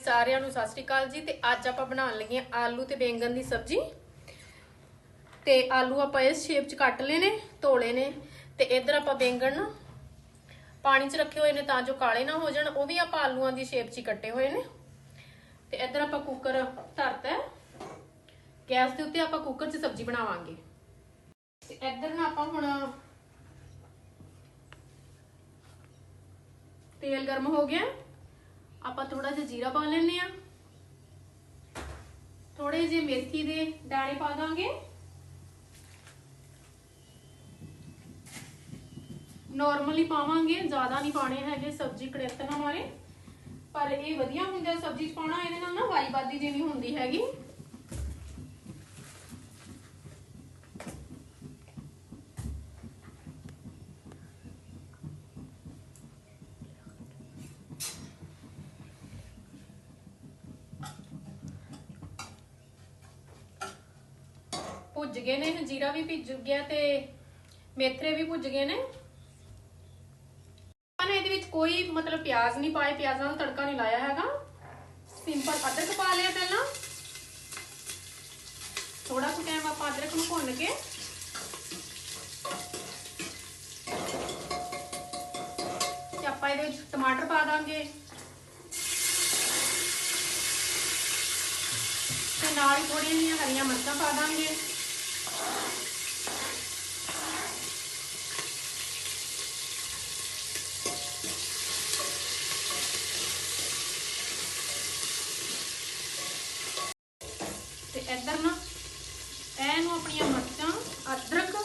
ਸਾਰਿਆਂ ਨੂੰ ਸਤਿ ਸ਼੍ਰੀ ਅਕਾਲ ਜੀ ਤੇ ਅੱਜ ਆਪਾਂ ਬਣਾਉਣ ਲੱਗੇ ਆ ਆਲੂ ਤੇ ਬੈਂਗਣ ਦੀ ਸਬਜ਼ੀ। ਤੇ ਆਲੂ ਆਪਾਂ ਇਸ ਸ਼ੇਪ ਚ ਕੱਟ ਲਏ ਨੇ, ਧੋਲੇ ਨੇ ਤੇ ਇਧਰ ਆਪਾਂ ਬੈਂਗਣ ਨਾ ਪਾਣੀ ਚ ਰੱਖੇ ਹੋਏ ਨੇ ਤਾਂ ਜੋ ਕਾਲੇ ਨਾ ਹੋ ਜਾਣ, ਉਹ ਵੀ ਆਪਾਂ ਆਲੂਆਂ ਦੀ ਸ਼ੇਪ ਚ ਹੀ ਕੱਟੇ ਹੋਏ ਨੇ। ਤੇ ਇਧਰ ਆਪਾਂ ਕੁੱਕਰ ਧਰਤਾ ਗੈਸ ਦੇ ਉੱਤੇ ਆਪਾਂ ਕੁੱਕਰ 'ਚ ਸਬਜ਼ੀ ਬਣਾਵਾਂਗੇ। ਤੇ ਇਧਰ ਨਾ ਆਪਾਂ ਹੁਣ ਤੇਲ ਗਰਮ ਹੋ ਗਿਆ। ਆਪਾਂ ਥੋੜਾ ਜਿਹਾ ਜੀਰਾ ਪਾ ਲੈਣੇ ਆ ਥੋੜੇ ਜਿਹੇ ਮੇਥੀ ਦੇ ਦਾਣੇ ਪਾ ਦਾਂਗੇ। ਨਾਰਮਲੀ ਪਾਵਾਂਗੇ, ਜ਼ਿਆਦਾ ਨਹੀਂ ਪਾਣੇ ਹੈਗੇ ਸਬਜ਼ੀ ਕੜੇਤ ਨਾ ਪਰ ਇਹ ਵਧੀਆ ਹੁੰਦਾ, ਸਬਜ਼ੀ ਚ ਪਾਉਣਾ, ਇਹਦੇ ਨਾਲ ਨਾ ਵਾਈਬਾਦੀ ਜੀ ਨਹੀਂ ਹੁੰਦੀ ਹੈਗੀ। ਭੁੱਜ ਗਏ ਨੇ ਜੀਰਾ ਵੀ ਭਿੱਜ ਗਿਆ ਤੇ ਮੇਥਰੇ ਵੀ ਭੁੱਜ ਗਏ ਨੇ। ਆਪਾਂ ਨੇ ਇਹਦੇ ਵਿੱਚ ਕੋਈ ਮਤਲਬ ਪਿਆਜ਼ ਨਹੀਂ ਪਾਏ, ਪਿਆਜ਼ਾਂ ਨੂੰ ਤੜਕਾ ਨਹੀਂ ਲਾਇਆ ਹੈਗਾ। ਸਿੰਪਲ ਅਦਰਕ ਪਾ ਲਿਆ ਪਹਿਲਾਂ। ਥੋੜਾ ਕੁ ਟਾਈਮ ਆਪਾਂ ਅਦਰਕ ਨੂੰ ਭੁੰਨ ਕੇ ਤੇ ਆਪਾਂ ਇਹਦੇ ਵਿੱਚ ਟਮਾਟਰ ਪਾ ਦਾਂਗੇ। ਤੇ ਨਾਲ ਹੀ ਥੋੜੀਆਂ ਜਿਹੀਆਂ ਹਰੀਆਂ ਮਿਰਚਾਂ ਪਾ ਦਾਂਗੇ ਤੇ ਇੱਧਰ ਨਾ ਇਹਨੂੰ ਆਪਣੀਆਂ ਮਿਰਚਾਂ ਅਦਰਕ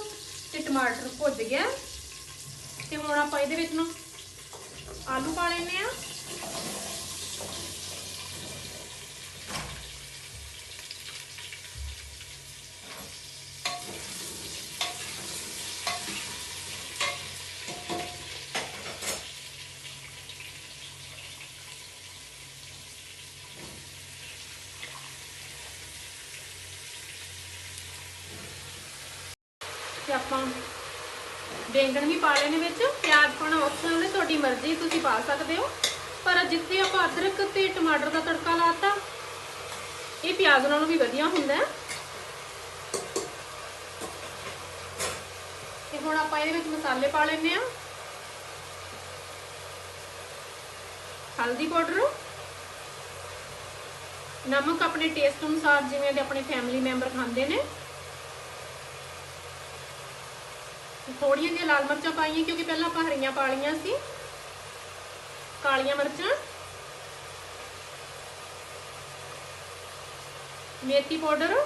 ਤੇ ਟਮਾਟਰ ਭੁੱਜ ਗਿਆ ਤੇ ਹੁਣ ਆਪਾਂ ਇਹਦੇ ਵਿੱਚ ਨੂੰ ਆਲੂ ਪਾ ਲੈਨੇ ਆ ਤੇ ਆਪਾਂ ਬੈਂਗਣ ਵੀ ਪਾ ਲੈਣੇ ਵਿੱਚ, ਪਿਆਜ਼ ਪਾਉਣਾ ਆਪਸ਼ਨਲ ਹੈ ਤੁਹਾਡੀ ਮਰਜ਼ੀ, ਤੁਸੀਂ ਪਾ ਸਕਦੇ ਹੋ। ਪਰ ਜਿੱਥੇ ਆਪਾਂ ਅਦਰਕ ਤੇ ਟਮਾਟਰ ਦਾ ਤੜਕਾ ਲਾਤਾ, ਇਹ ਪਿਆਜ਼ ਨਾਲੋਂ ਵੀ ਵਧੀਆ ਹੁੰਦਾ ਹੈ। ਤੇ ਹੁਣ ਆਪਾਂ ਇਹਦੇ ਵਿੱਚ ਮਸਾਲੇ ਪਾ ਲੈਣੇ ਆ ਹਲਦੀ ਪਾਊਡਰ। ਨਮਕ ਆਪਣੇ ਟੇਸਟ ਅਨੁਸਾਰ, ਜਿਵੇਂ ਦੇ ਆਪਣੇ ਫੈਮਿਲੀ ਮੈਂਬਰ ਖਾਂਦੇ ਨੇ। ਥੋੜੀਆਂ ਜਿਹੀਆਂ ਲਾਲ ਮਿਰਚਾਂ ਪਾਈਆਂ ਕਿਉਂਕਿ ਪਹਿਲਾਂ ਆਪਾਂ ਹਰੀਆਂ ਪਾ ਲਈਆਂ ਸੀ। ਕਾਲੀਆਂ ਮਿਰਚਾਂ। ਮੇਥੀ ਪਾਊਡਰ।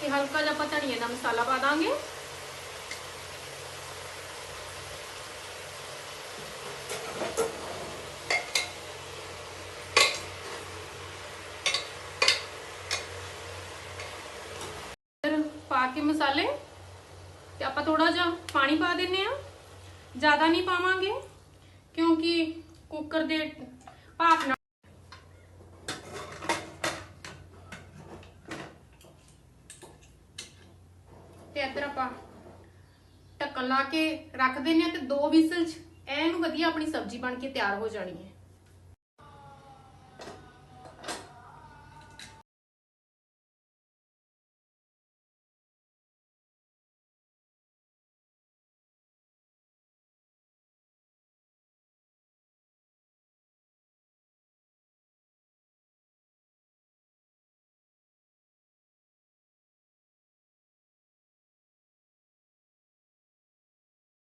ਤੇ ਹਲਕਾ ਜਿਹਾ ਆਪਾਂ ਧਨੀਏ ਦਾ ਮਸਾਲਾ ਪਾ ਦਾਂਗੇ। ਪਾ ਕੇ ਮਸਾਲੇ ਤੇ ਆਪਾਂ ਥੋੜਾ ਜਿਹਾ ਪਾਣੀ ਪਾ ਦਿੰਨੇ ਆ ਜ਼ਿਆਦਾ ਨਹੀਂ ਪਾਵਾਂਗੇ ਕਿਉਂਕਿ ਕੁੱਕਰ ਦੇ ਭਾਪ ਨਾਲ ਤੇ ਇੱਧਰ ਆਪਾਂ ਢੱਕਣ ਲਾ ਕੇ ਰੱਖ ਦਿੰਨੇ ਆ ਤੇ ਦੋ ਵਿਸਲ ਚ ਇਹਨੂੰ ਵਧੀਆ ਆਪਣੀ ਸਬਜ਼ੀ ਬਣ ਕੇ ਤਿਆਰ ਹੋ ਜਾਣੀ ਹੈ।